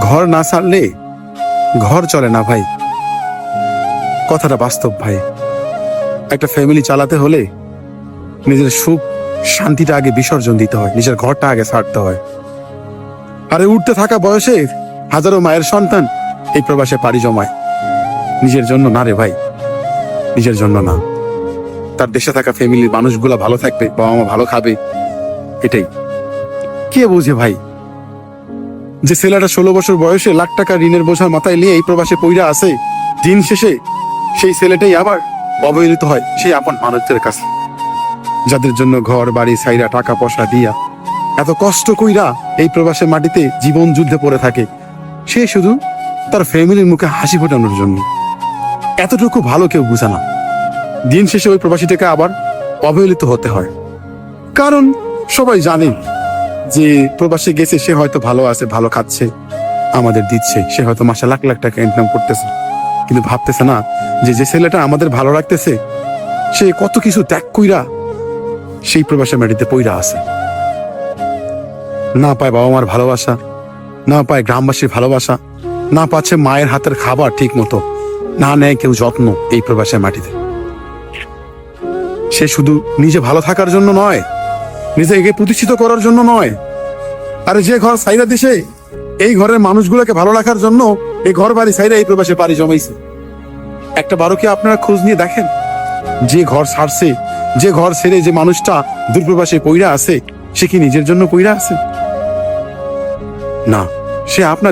ঘর না ছাড়লে ঘর চলে না ভাই। কথাটা বাস্তব ভাই। একটা ফ্যামিলি চালাতে হলে নিজের সুখ, শান্তিটা আগে বিসর্জন দিতে হয়, নিজের ঘরটা আগে ছাড়তে হয়। আরে উঠতে থাকা বয়সে হাজারো মায়ের সন্তান এই প্রবাসে পাড়ি জমায়। নিজের জন্য না রে ভাই, নিজের জন্য না। তার দেশে থাকা ফ্যামিলির মানুষগুলা ভালো থাকবে বাবা মা ভালো খাবে, এটাই। কে বোঝে ভাই? যে ছেলেটা ষোলো বছর বয়সে লাখ টাকা ঋণের বোঝা মাথায় নিয়ে এই প্রবাসে পইরা আছে, দিন শেষে সেই ছেলেটাই আবার অবহেলিত হয় সেই আপন মানুষদের কাছে। যাদের জন্য ঘর, বাড়ি সাইরা টাকা, পয়সা দিয়া এত কষ্ট কইরা এই প্রবাসের মাটিতে জীবন যুদ্ধে পড়ে থাকে, সে শুধু তার ফ্যামিলির মুখে হাসি ফোটানোর জন্য। এতটুকু ভালো কেউ বুঝে না। দিন শেষে ওই প্রবাসীটাকে আবার অবহেলিত হতে হয়। কারণ সবাই জানে যে প্রবাসে গেছে, সে হয়তো ভালো আছে, ভালো খাচ্ছে। আমাদের দিচ্ছে। সে হয়তো মাসে লাখ লাখ টাকা ইনকাম করতেছে। কিন্তু ভাবতেছে না যে যে ছেলেটা আমাদের ভালো রাখতেছে, সে কত কিছু ত্যাগ কইরা সেই প্রবাসের মাটিতে পইরা আছে। না পায় বাবা মার ভালোবাসা, না পায় গ্রামবাসীর ভালোবাসা, না পাচ্ছে মায়ের হাতের খাবার ঠিক মতো না নেয় কেউ যত্ন এই প্রবাসের মাটিতে। সে শুধু নিজে ভালো থাকার জন্য নয় নিজেকে প্রতিষ্ঠিত করার জন্য নয়। আরে যে ঘর সাইরা দিছে, এই ঘরের মানুষগুলোকে ভালো রাখার জন্য এই ঘর বাড়ি সাইরা এই প্রবাসে পাড়ি জমাইছে। একটা বারো কি আপনারা খোঁজ নিয়ে দেখেন। যে ঘর সারছে, যে ঘর সেরে যে মানুষটা দূরপ্রবাসে পইরা আছে, সে কি নিজের জন্য পইরা আছে? না, সে আপনার